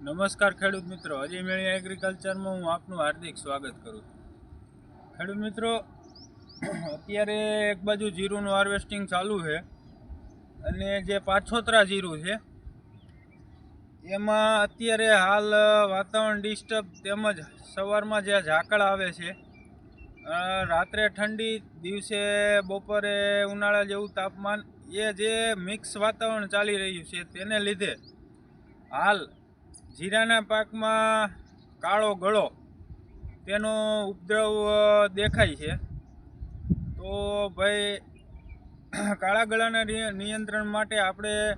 નમસ્કાર ખેડૂત મિત્રો. અજય મેળી એગ્રીકલ્ચરમાં હું આપનું હાર્દિક સ્વાગત કરું છું. ખેડૂત મિત્રો, અત્યારે એક બાજુ જીરુંનું હાર્વેસ્ટિંગ ચાલુ છે અને જે પાછોતરા જીરું છે, એમાં અત્યારે હાલ વાતાવરણ ડિસ્ટર્બ તેમજ સવારમાં જે ઝાકળ આવે છે રાત્રે ઠંડી, દિવસે બપોરે ઉનાળા જેવું તાપમાન, એ જે મિક્સ વાતાવરણ ચાલી રહ્યું છે, તેને લીધે હાલ જીરાના પાકમાં કાળો ગળો તેનો ઉપદ્રવ દેખાય છે. તો ભાઈ કાળા ગળાના નિયંત્રણ માટે આપણે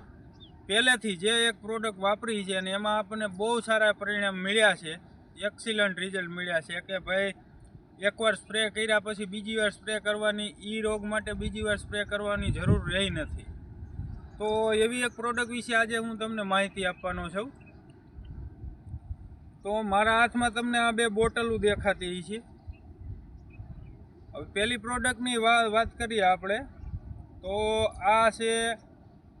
પહેલેથી જે એક પ્રોડક્ટ વાપરી છે અને એમાં આપણને બહુ સારા પરિણામ મળ્યા છે. એક્સિલન્ટ રિઝલ્ટ મળ્યા છે કે ભાઈ એકવાર સ્પ્રે કર્યા પછી બીજી વાર સ્પ્રે કરવાની, ઈ રોગ માટે બીજી વાર સ્પ્રે કરવાની જરૂર રહી નથી. તો એવી એક પ્રોડક્ટ વિશે આજે હું તમને માહિતી આપવાનો છું. તો મારા હાથમાં તમને આ બે બોટલો દેખાતી છે. હવે પહેલી પ્રોડક્ટની વાત કરીએ આપણે. તો આ છે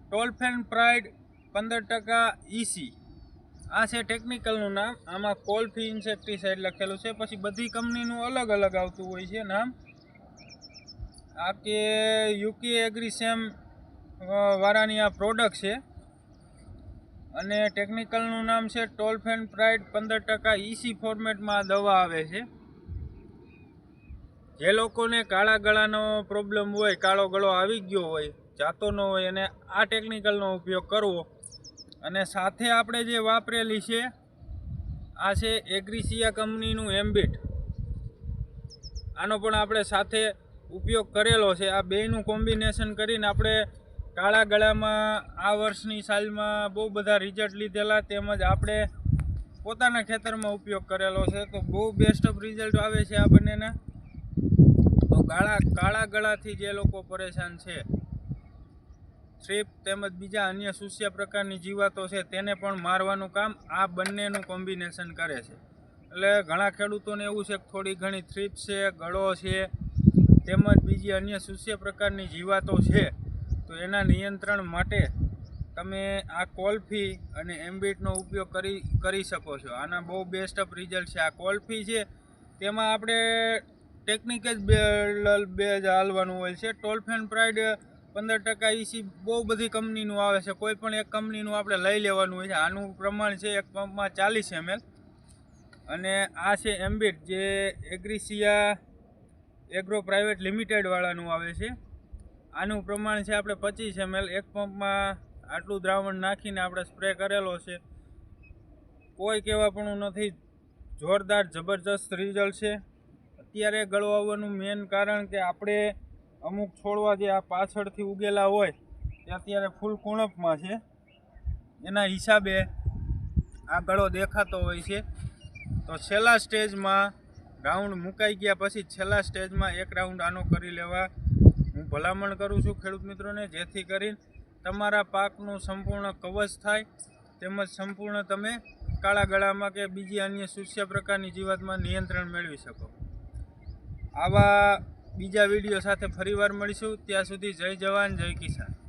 ટોલફેન પ્રાઇડ પંદર ટકા ઇસી આ છે ટેકનિકલનું નામ. આમાં કોલ્ફી ઇન્સેક્ટિસાઇડ લખેલું છે. પછી બધી કંપનીનું અલગ અલગ આવતું હોય છે નામ. આ કે યુકે એગ્રીસેમ વાળાની આ પ્રોડક્ટ છે. અને ટેકનિકલનું નામ છે ટોલફેન પ્રાઇડ પંદર ટકા ઈસી ફોર્મેટમાં આ દવા આવે છે. જે લોકોને કાળા ગળાનો પ્રોબ્લેમ હોય, કાળો ગળો આવી ગયો હોય, જાતો ન હોય, એને આ ટેકનિકલનો ઉપયોગ કરવો. અને સાથે આપણે જે વાપરેલી છે, આ છે એગ્રીસિયા કંપનીનું એમ્બિટ આનો પણ આપણે સાથે ઉપયોગ કરેલો છે. આ બેયનું કોમ્બિનેશન કરીને આપણે કાળા ગળામાં આ વર્ષની સાલમાં બહુ બધા રિઝલ્ટ લીધેલા તેમજ આપણે પોતાના ખેતરમાં ઉપયોગ કરેલો છે. તો બહુ બેસ્ટ ઓફ રિઝલ્ટ આવે છે આ બંનેના. તો કાળા કાળા ગળાથી જે લોકો પરેશાન છે, થ્રીપ તેમજ બીજા અન્ય સુસ્યા પ્રકારની જીવાતો છે, તેને પણ મારવાનું કામ આ બંનેનું કોમ્બિનેશન કરે છે. એટલે ઘણા ખેડૂતોને એવું છે કે થોડી ઘણી થ્રીપ છે, ગળો છે, તેમજ બીજી અન્ય સુસ્ય પ્રકારની જીવાતો છે. એના નિયંત્રણ માટે તમે આ કોલ્ફી અને એમ્બિટનો ઉપયોગ કરી કરી શકો છો. આના બહુ બેસ્ટ ઓફ રિઝલ્ટ છે. આ કોલ્ફી છે, તેમાં આપણે ટેકનિક જ બે બે જ હાલવાનું હોય છે. ટોલફેન પ્રાઇડ પંદર ટકા ઈસી બહુ બધી કંપનીનું આવે છે. કોઈ પણ એક કંપનીનું આપણે લઈ લેવાનું હોય છે. આનું પ્રમાણ છે એક પંપમાં ચાલીસ એમએલ. અને આ છે એમ્બિટ, જે એગ્રીસિયા એગ્રો પ્રાઇવેટ લિમિટેડવાળાનું આવે છે. આનું પ્રમાણ છે આપણે પચીસ એમએલ. એક પંપમાં આટલું દ્રાવણ નાખીને આપણે સ્પ્રે કરેલો છે. કોઈ કહેવાપણું નથી. જોરદાર જબરજસ્ત રિઝલ્ટ છે. અત્યારે ગળો આવવાનું મેન કારણ કે આપણે અમુક છોડવા જે આ પાછળથી ઉગેલા હોય તે અત્યારે ફૂલ કુણપમાં છે. એના હિસાબે આ ગળો દેખાતો હોય છે. તો છેલ્લા સ્ટેજમાં રાઉન્ડ મુકાઈ ગયા પછી છેલ્લા સ્ટેજમાં એક રાઉન્ડ આનો કરી લેવા. હું ભલામણ કરું છું ખેડૂત મિત્રોને, જેથી કરીને તમારા પાકનું સંપૂર્ણ કવચ થાય, તેમજ સંપૂર્ણ તમે કાળા ગળામાં કે બીજી અન્ય સુસ્ય પ્રકારની જીવાતમાં નિયંત્રણ મેળવી શકો. આવા બીજા વીડિયો સાથે ફરીવાર મળીશું. ત્યાં સુધી જય જવાન, જય કિસાન.